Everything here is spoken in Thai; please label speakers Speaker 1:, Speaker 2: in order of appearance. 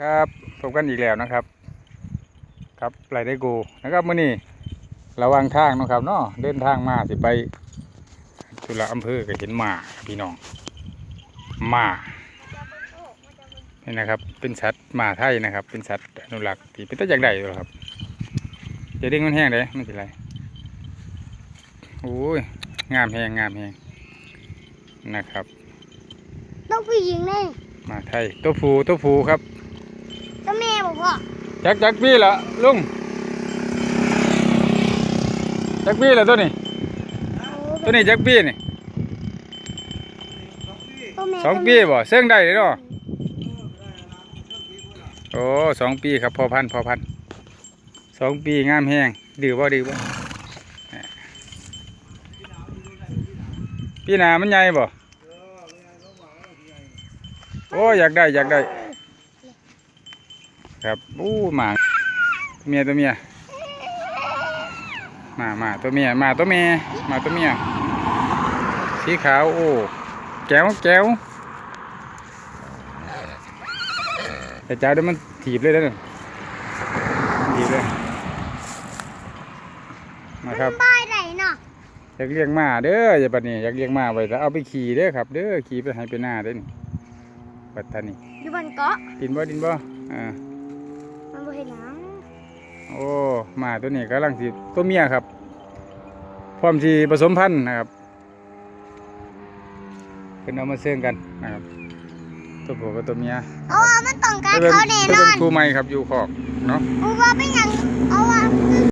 Speaker 1: ครับพบกันอีกแล้วนะครับ ครับไรได้กูนะครับมื่อนี้ระหวังทางเนาะครับเนาะเดินทางมาสิไปจุฬาอำเภอก็เห็นหมาพี่น้องหมานี่นะครับ เป็นสัตว์หมาไทยนะครับ เป็นสัตว์อนุรักษ์ที่เป็นตัวอย่างใดอยู่ครับจะเด้งมันแห้งเลยไม่เป็นไรโอ้ยงามแหงงามแหงนะครับ
Speaker 2: ต้องผู้หญิงเลย
Speaker 1: หมาไทยตัวผูตัวผูครับ
Speaker 2: ต้องแม่บอก พ่อ
Speaker 1: จักจักพี่ละลุงจักพี่ละตัวนี้ ตัวนี้จักพี่นี่
Speaker 2: ตัวแม่
Speaker 1: สองปีบ่เสื่องได้เลยเนาะโอ้สองปีครับพอพันธุ์พอพันธุ์สองปีงามแห้งดื้อบ่ดื้อบ่พี่หนามันใหญ่บ่โอ้อยากได้อยากได้ ครับอู้หมาตัวเมียตัวเมียหมาหมาตัวเมียหมาตัวเมียหมาตัวเมียสีขาวโอ้แก้วแก้วแต่เจ้าเดี๋ยวมันถีบเลยนะเนี่ยถีบเลยมาครับ
Speaker 2: ป้ายไหนเนาะ
Speaker 1: อยากเลี้ยงม้าเด้ออย่าบัดนี้อยากเลี้ยงม้าไว้แล้วเอาไปขี่เด้อครับ เด้อขี่ไปให้ไปหน้าเด้อนี่บัดท่านี่
Speaker 2: อยู่บนเกาะ
Speaker 1: ดินบ่ดินบ่อ่า
Speaker 2: มันบ่ เห็นหยัง
Speaker 1: โอ้หมาตัวนี้กำลังสิตัวเมียครับ พร้อมที่ผสมพันธุ์นะครับเป็นเอามาเสื่องกันนะครับตัวผู้กับตัวเมีย
Speaker 2: เพราะว่ามันต้องการ
Speaker 1: เป็น
Speaker 2: เขาแน่น
Speaker 1: เป็
Speaker 2: อน
Speaker 1: นครูใหม่ครับอยู่ขอกเนาะ
Speaker 2: เพราะว่าเป็นหยังเพราะว่า